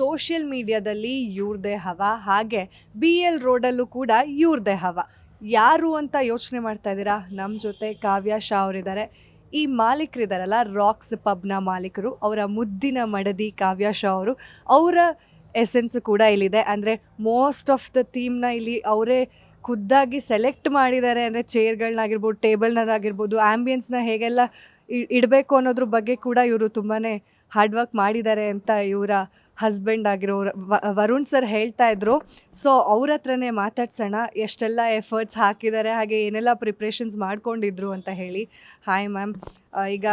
Social ಮೀಡಿಯಾದಲ್ಲಿ ಇವ್ರದೇ ಹವ, ಹಾಗೆ ಬಿ ಎಲ್ ರೋಡಲ್ಲೂ ಕೂಡ ಇವ್ರದೇ ಹವ. ಯಾರು ಅಂತ ಯೋಚನೆ ಮಾಡ್ತಾ ಇದ್ದೀರಾ? ನಮ್ಮ ಜೊತೆ ಕಾವ್ಯ ಶಾ ಅವರಿದ್ದಾರೆ. ಈ ಮಾಲೀಕರಿದ್ದಾರಲ್ಲ ರಾಕ್ಸ್ ಪಬ್ನ ಮಾಲೀಕರು, ಅವರ ಮುದ್ದಿನ ಮಡದಿ ಕಾವ್ಯ ಶಾ ಅವರು. ಅವರ ಎಸೆನ್ಸ್ ಕೂಡ ಇಲ್ಲಿದೆ. ಅಂದರೆ ಮೋಸ್ಟ್ ಆಫ್ ದ ಥೀಮ್ನ ಇಲ್ಲಿ ಅವರೇ ಖುದ್ದಾಗಿ ಸೆಲೆಕ್ಟ್ ಮಾಡಿದ್ದಾರೆ. ಅಂದರೆ ಚೇರ್ಗಳನ್ನಾಗಿರ್ಬೋದು ಟೇಬಲ್ನದಾಗಿರ್ಬೋದು ಆ್ಯಂಬಿಯನ್ಸ್ನ ಹೇಗೆಲ್ಲ ಇಡಬೇಕು ಅನ್ನೋದ್ರ ಬಗ್ಗೆ ಕೂಡ ಇವರು ತುಂಬಾ ಹಾರ್ಡ್ ವರ್ಕ್ ಮಾಡಿದ್ದಾರೆ ಅಂತ ಇವರ ಹಸ್ಬೆಂಡ್ ಆಗಿರೋ ವರುಣ್ ಸರ್ ಹೇಳ್ತಾ ಇದ್ರು. ಸೊ ಅವ್ರ ಹತ್ರನೇ ಮಾತಾಡ್ಸೋಣ, ಎಷ್ಟೆಲ್ಲ ಎಫರ್ಟ್ಸ್ ಹಾಕಿದ್ದಾರೆ, ಹಾಗೆ ಏನೆಲ್ಲ ಪ್ರಿಪ್ರೇಷನ್ಸ್ ಮಾಡ್ಕೊಂಡಿದ್ರು ಅಂತ ಹೇಳಿ. ಹಾಯ್ ಮ್ಯಾಮ್ ಈಗ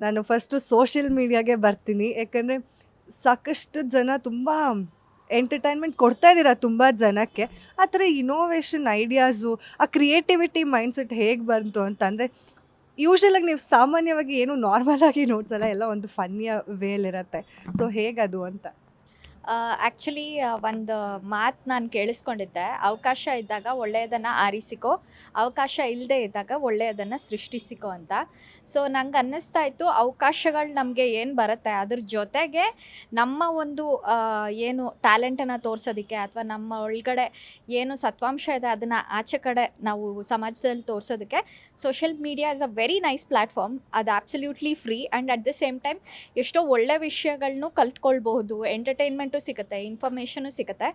ನಾನು ಫಸ್ಟು ಸೋಷಿಯಲ್ ಮೀಡಿಯಾಗೆ ಬರ್ತೀನಿ. ಯಾಕಂದರೆ ಸಾಕಷ್ಟು ಜನ ತುಂಬ ಎಂಟರ್ಟೈನ್ಮೆಂಟ್ ಕೊಡ್ತಾ ಇದ್ದೀರ ತುಂಬ ಜನಕ್ಕೆ. ಆ ಥರ ಇನೋವೇಷನ್ ಐಡಿಯಾಸು ಆ ಕ್ರಿಯೇಟಿವಿಟಿ ಮೈಂಡ್ಸೆಟ್ ಹೇಗೆ ಬಂತು ಅಂತಂದರೆ ಯೂಶಲಾಗಿ ನೀವು ಸಾಮಾನ್ಯವಾಗಿ ಏನು ನಾರ್ಮಲ್ ಆಗಿ ನೋಡ್ಸಲ್ಲ ಎಲ್ಲ ಒಂದು ಫನ್ನಿಯ ವೇಲಿರುತ್ತೆ ಸೊ ಹೇಗದು ಅಂತ? ಆ್ಯಕ್ಚುಲಿ ಒಂದು ಮಾತು ನಾನು ಕೇಳಿಸ್ಕೊಂಡಿದ್ದೆ. ಅವಕಾಶ ಇದ್ದಾಗ ಒಳ್ಳೆಯದನ್ನು ಆರಿಸಿಕೋ. ಅವಕಾಶ ಇಲ್ಲದೆ ಇದ್ದಾಗ ಒಳ್ಳೆಯದನ್ನು ಸೃಷ್ಟಿಸಿಕೋ ಅಂತ. ಸೊ ನಂಗೆ ಅನ್ನಿಸ್ತಾ ಇತ್ತು, ಅವಕಾಶಗಳು ನಮಗೆ ಏನು ಬರುತ್ತೆ? ಅದ್ರ ಜೊತೆಗೆ ನಮ್ಮ ಒಂದು ಏನು ಟ್ಯಾಲೆಂಟನ್ನು ತೋರಿಸೋದಕ್ಕೆ ಅಥವಾ ನಮ್ಮ ಒಳಗಡೆ ಏನು ಸತ್ವಾಂಶ ಇದೆ, ಅದನ್ನು ಆಚೆ ಕಡೆ ನಾವು ಸಮಾಜದಲ್ಲಿ ತೋರಿಸೋದಕ್ಕೆ social media is a very nice platform ಅದು absolutely free and at the same time ಎಷ್ಟೋ ಒಳ್ಳೆ ವಿಷಯಗಳನ್ನೂ ಕಲ್ತ್ಕೊಳ್ಬಹುದು. ಎಂಟರ್ಟೈನ್ಮೆಂಟು ಸಿಗುತ್ತೆ ಇನ್ಫಾರ್ಮೇಷನು ಸಿಗುತ್ತೆ.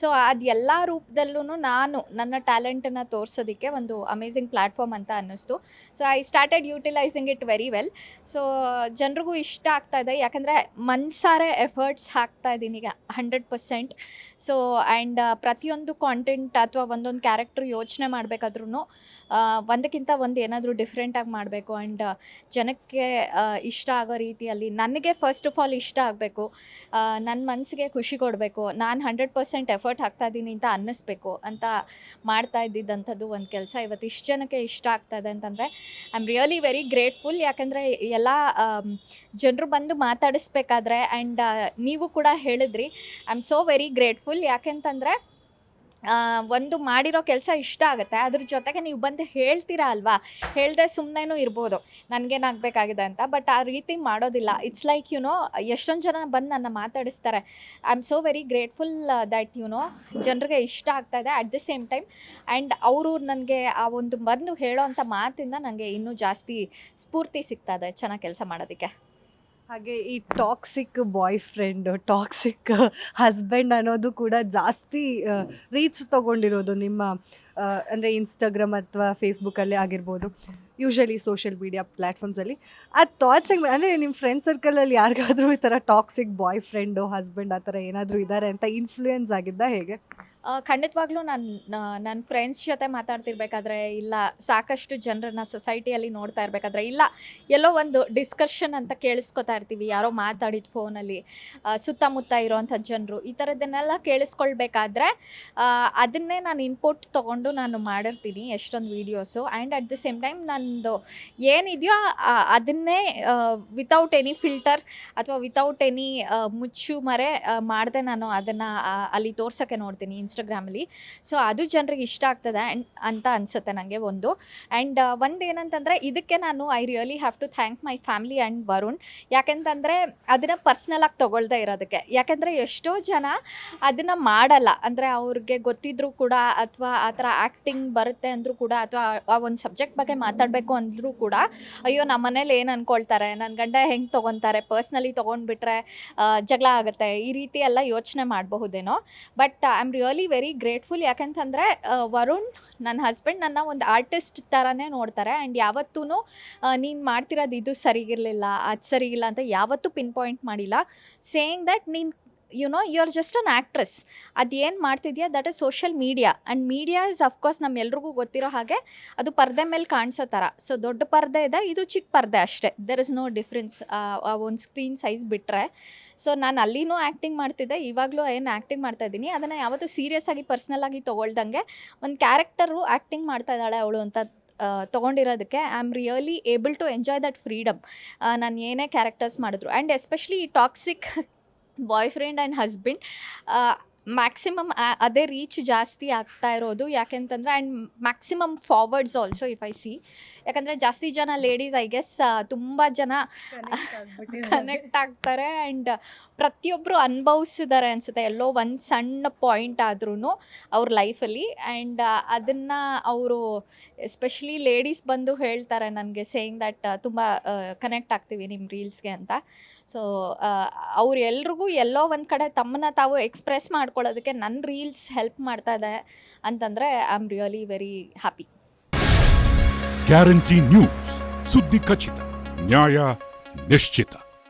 ಸೊ ಅದು ಎಲ್ಲ ರೂಪದಲ್ಲೂ ನಾನು ನನ್ನ ಟ್ಯಾಲೆಂಟನ್ನು ತೋರಿಸೋದಕ್ಕೆ ಒಂದು ಅಮೇಝಿಂಗ್ ಪ್ಲ್ಯಾಟ್ಫಾರ್ಮ್ ಅಂತ ಅನ್ನಿಸ್ತು. So I started utilising it very well so ಜನರಿಗೂ ಇಷ್ಟ ಆಗ್ತಾ ಇದೆ, ಯಾಕಂದರೆ ಮನ್ಸಾರೆ ಎಫರ್ಟ್ಸ್ ಹಾಕ್ತಾ ಇದ್ದೀನಿ ಈಗ ಹಂಡ್ರೆಡ್ ಪರ್ಸೆಂಟ್ ಸೊ ಆ್ಯಂಡ್ ಪ್ರತಿಯೊಂದು ಕಾಂಟೆಂಟ್ ಅಥವಾ ಒಂದೊಂದು ಕ್ಯಾರೆಕ್ಟ್ರ್ ಯೋಚನೆ ಮಾಡಬೇಕಾದ್ರೂ ಒಂದಕ್ಕಿಂತ ಒಂದು ಏನಾದರೂ ಡಿಫ್ರೆಂಟಾಗಿ ಮಾಡಬೇಕು. ಆ್ಯಂಡ್ ಜನಕ್ಕೆ ಇಷ್ಟ ಆಗೋ ರೀತಿಯಲ್ಲಿ, ನನಗೆ ಫಸ್ಟ್ ಆಫ್ ಆಲ್ ಇಷ್ಟ ಆಗಬೇಕು. ನನ್ನ ಮನಸ್ಸಿಗೆ ಖುಷಿ ಕೊಡಬೇಕು. ನಾನು ಹಂಡ್ರೆಡ್ ಪರ್ಸೆಂಟ್ ಎಫರ್ಟ್ ಹಾಕ್ತಾ ಇದ್ದೀನಿ ಅಂತ ಅನ್ನಿಸ್ಬೇಕು ಅಂತ ಮಾಡ್ತಾ ಇದ್ದಿದ್ದಂಥದ್ದು ಒಂದು ಕೆಲಸ ಇವತ್ತು ಇಷ್ಟು ಜನಕ್ಕೆ ಇಷ್ಟ ಆಗ್ತಾ ಇದೆ ಅಂತಂದರೆ I am really very grateful ಯಾಕಂದರೆ ಎಲ್ಲ ಜನರು ಬಂದು ಮಾತಾಡಿಸ್ಬೇಕಾದ್ರೆ ಆ್ಯಂಡ್ ನೀವು ಕೂಡ ಹೇಳಿದ್ರಿ. I am so very grateful ಯಾಕೆಂತಂದರೆ ಒಂದು ಮಾಡಿರೋ ಕೆಲಸ ಇಷ್ಟ ಆಗುತ್ತೆ, ಅದ್ರ ಜೊತೆಗೆ ನೀವು ಬಂದು ಹೇಳ್ತೀರಾ ಅಲ್ವಾ? ಹೇಳ್ದೆ ಸುಮ್ಮನೆನೂ ಇರ್ಬೋದು ನನಗೇನಾಗಬೇಕಾಗಿದೆ ಅಂತ, ಬಟ್ ಆ ರೀತಿ ಮಾಡೋದಿಲ್ಲ. ಇಟ್ಸ್ ಲೈಕ್ ಯುನೋ ಎಷ್ಟೊಂದು ಜನ ಬಂದು ನನ್ನ ಮಾತಾಡಿಸ್ತಾರೆ. I am so very grateful that you know ಜನರಿಗೆ ಇಷ್ಟ ಆಗ್ತಾ ಇದೆ. At the same time and ಅವರು ನನಗೆ ಆ ಒಂದು ಬಂದು ಹೇಳೋ ಅಂಥ ಮಾತಿಂದ ನನಗೆ ಇನ್ನೂ ಜಾಸ್ತಿ ಸ್ಫೂರ್ತಿ ಸಿಗ್ತಾ ಇದೆ, ಚೆನ್ನಾಗಿ ಕೆಲಸ ಮಾಡೋದಕ್ಕೆ. ಹಾಗೆ ಈ toxic boyfriend toxic husband ಅನ್ನೋದು ಕೂಡ ಜಾಸ್ತಿ ರೀಚ್ ತಗೊಂಡಿರೋದು ನಿಮ್ಮ ಅಂದರೆ ಇನ್ಸ್ಟಾಗ್ರಾಮ್ ಅಥವಾ ಫೇಸ್ಬುಕ್ಕಲ್ಲೇ ಆಗಿರ್ಬೋದು ಯೂಶಲಿ ಸೋಷಿಯಲ್ ಮೀಡಿಯಾ ಪ್ಲ್ಯಾಟ್ಫಾರ್ಮ್ಸಲ್ಲಿ ಆ ಥಾಟ್ಸ್ ಹೆಂಗೆ, ಅಂದರೆ ನಿಮ್ಮ ಫ್ರೆಂಡ್ ಸರ್ಕಲಲ್ಲಿ ಯಾರಿಗಾದರೂ ಈ ಥರ ಟಾಕ್ಸಿಕ್ ಬಾಯ್ ಫ್ರೆಂಡು ಹಸ್ಬೆಂಡ್ ಆ ಥರ ಏನಾದರೂ ಇದ್ದಾರೆ ಅಂತ ಇನ್ಫ್ಲೂಯೆನ್ಸ್ ಆಗಿದ್ದ ಹೇಗೆ? ಖಂಡಿತವಾಗ್ಲೂ ನಾನು ನನ್ನ ಫ್ರೆಂಡ್ಸ್ ಜೊತೆ ಮಾತಾಡ್ತಿರ್ಬೇಕಾದ್ರೆ ಇಲ್ಲ, ಸಾಕಷ್ಟು ಜನರನ್ನ ಸೊಸೈಟಿಯಲ್ಲಿ ನೋಡ್ತಾ ಇರಬೇಕಾದ್ರೆ ಇಲ್ಲ, ಎಲ್ಲೋ ಒಂದು ಡಿಸ್ಕಷನ್ ಅಂತ ಕೇಳಿಸ್ಕೊತಾ ಇರ್ತೀವಿ. ಯಾರೋ ಮಾತಾಡಿದ ಫೋನಲ್ಲಿ ಸುತ್ತಮುತ್ತ ಇರೋವಂಥ ಜನರು, ಈ ಥರದ್ದನ್ನೆಲ್ಲ ಕೇಳಿಸ್ಕೊಳ್ಬೇಕಾದ್ರೆ ಅದನ್ನೇ ನಾನು ಇನ್ಪುಟ್ ತೊಗೊಂಡು ನಾನು ಮಾಡಿರ್ತೀನಿ ಎಷ್ಟೊಂದು videos and at the same time ನಂದು ಏನಿದೆಯೋ ಅದನ್ನೇ ವಿತೌಟ್ ಎನಿ ಫಿಲ್ಟರ್ ಅಥವಾ ವಿತೌಟ್ ಎನಿ ಮುಚ್ಚು ಮರೆ ಮಾಡದೆ ನಾನು ಅದನ್ನು ಅಲ್ಲಿ ತೋರ್ಸೋಕ್ಕೆ ನೋಡ್ತೀನಿ ಇನ್ಸ್ಟಾಗ್ರಾಮಲ್ಲಿ ಸೊ ಅದು ಜನರಿಗೆ ಇಷ್ಟ ಆಗ್ತದೆ ಆ್ಯಂಡ್ ಅಂತ ಅನಿಸುತ್ತೆ ನನಗೆ ಒಂದು. ಆ್ಯಂಡ್ ಒಂದು ಏನಂತಂದರೆ ಇದಕ್ಕೆ ನಾನು I really have to thank my family and Varun ಯಾಕೆಂತಂದರೆ ಅದನ್ನು ಪರ್ಸ್ನಲಾಗಿ ತೊಗೊಳ್ದೇ ಇರೋದಕ್ಕೆ. ಯಾಕೆಂದರೆ ಎಷ್ಟೋ ಜನ ಅದನ್ನು ಮಾಡಲ್ಲ. ಅಂದರೆ ಅವ್ರಿಗೆ ಗೊತ್ತಿದ್ರೂ ಕೂಡ ಅಥವಾ ಆ ಥರ ಆ್ಯಕ್ಟಿಂಗ್ ಬರುತ್ತೆ ಅಂದರೂ ಕೂಡ ಅಥವಾ ಆ ಒಂದು ಸಬ್ಜೆಕ್ಟ್ ಬಗ್ಗೆ ಮಾತಾಡಬೇಕು ಅಂದರೂ ಕೂಡ, ಅಯ್ಯೋ ನಮ್ಮ ಮನೇಲಿ ಏನು ಅಂದ್ಕೊಳ್ತಾರೆ ನನ್ನ ಗಂಡ ಹೆಂಗೆ ತೊಗೊತಾರೆ? ಪರ್ಸ್ನಲಿ ತೊಗೊಂಡ್ಬಿಟ್ರೆ ಜಗಳ ಆಗುತ್ತೆ. ಈ ರೀತಿ ಎಲ್ಲ ಯೋಚನೆ ಮಾಡಬಹುದೇನೋ. But I am really very grateful ಯಾಕಂತಂದರೆ ವರುಣ್ ನನ್ನ ಹಸ್ಬೆಂಡ್ ನನ್ನ ಒಂದು ಆರ್ಟಿಸ್ಟ್ ಥರನೇ ನೋಡ್ತಾರೆ. ಆ್ಯಂಡ್ ಯಾವತ್ತೂ ನೀನು ಮಾಡ್ತಿರೋದು ಇದು ಸರಿಗಿರಲಿಲ್ಲ, ಅದು ಸರಿಗಿಲ್ಲ ಅಂತ ಯಾವತ್ತೂ ಪಿನ್ ಪಾಯಿಂಟ್ ಮಾಡಿಲ್ಲ. ಸೇಯಿಂಗ್ ದಟ್ ನೀನು you know you are just an actress ಅದು ಏನು ಮಾಡ್ತಿದ್ಯಾ? That is social media and media is of course ನಮ್ಮೆಲ್ರಿಗೂ ಗೊತ್ತಿರೋ ಹಾಗೆ ಅದು ಪರ್ದೆ ಮೇಲೆ ಕಾಣಿಸೋ ಥರ ಸೊ ದೊಡ್ಡ ಪರ್ದೆ ಇದೆ, ಇದು ಚಿಕ್ಕ ಪರ್ದೆ ಅಷ್ಟೇ. ದೆರ್ ಇಸ್ ನೋ ಡಿಫ್ರೆನ್ಸ್ ಒಂದು ಸ್ಕ್ರೀನ್ ಸೈಜ್ ಬಿಟ್ಟರೆ ಸೊ ನಾನು ಅಲ್ಲಿನೂ ಆ್ಯಕ್ಟಿಂಗ್ ಮಾಡ್ತಿದ್ದೆ, ಇವಾಗಲೂ ಏನು ಆ್ಯಕ್ಟಿಂಗ್ ಮಾಡ್ತಾ ಇದ್ದೀನಿ. ಅದನ್ನು ಯಾವತ್ತೂ ಸೀರಿಯಸ್ ಆಗಿ ಪರ್ಸ್ನಲ್ ಆಗಿ ತೊಗೊಳ್ದಂಗೆ ಒಂದು ಕ್ಯಾರೆಕ್ಟರು ಆ್ಯಕ್ಟಿಂಗ್ ಮಾಡ್ತಾ ಇದ್ದಾಳೆ ಅವಳು ಅಂತ ತೊಗೊಂಡಿರೋದಕ್ಕೆ I am really able to enjoy that freedom ನಾನು ಏನೇ ಕ್ಯಾರೆಕ್ಟರ್ಸ್ ಮಾಡಿದ್ರು. ಆ್ಯಂಡ್ ಎಸ್ಪೆಷಲಿ ಈ toxic boyfriend and husband maximum ಅದೇ ರೀಚ್ ಜಾಸ್ತಿ ಆಗ್ತಾ ಇರೋದು. ಯಾಕೆಂತಂದರೆ and maximum forwards also if I see ಯಾಕಂದರೆ ಜಾಸ್ತಿ ಜನ ಲೇಡೀಸ್ ಐ ಗೆಸ್ ತುಂಬ ಜನ ಕನೆಕ್ಟ್ ಆಗ್ತಾರೆ. ಆ್ಯಂಡ್ ಪ್ರತಿಯೊಬ್ಬರು ಅನುಭವಿಸಿದ್ದಾರೆ ಅನಿಸುತ್ತೆ. ಎಲ್ಲೋ ಒಂದು ಸಣ್ಣ ಪಾಯಿಂಟ್ ಆದ್ರೂ ಅವ್ರ ಲೈಫಲ್ಲಿ ಆ್ಯಂಡ್ ಅದನ್ನು ಅವರು ಎಸ್ಪೆಷಲಿ ಲೇಡೀಸ್ ಬಂದು ಹೇಳ್ತಾರೆ ನನಗೆ ಸೇಯಿಂಗ್ ದಟ್ ತುಂಬ ಕನೆಕ್ಟ್ ಆಗ್ತೀವಿ ನಿಮ್ಮ ರೀಲ್ಸ್ಗೆ ಅಂತ. ಸೊ ಅವ್ರು ಎಲ್ರಿಗೂ ಎಲ್ಲೋ ಒಂದು ಕಡೆ ತಮ್ಮನ್ನ ತಾವು ಎಕ್ಸ್ಪ್ರೆಸ್ ಮಾಡ್ಕೊಳ್ಳೋದಕ್ಕೆ ನನ್ನ ರೀಲ್ಸ್ ಹೆಲ್ಪ್ ಮಾಡ್ತಾ ಇದೆ ಅಂತಂದರೆ I am really very happy guarantee news ಸುದ್ದಿ ಖಚಿತ ನ್ಯಾಯ ನಿಶ್ಚಿತ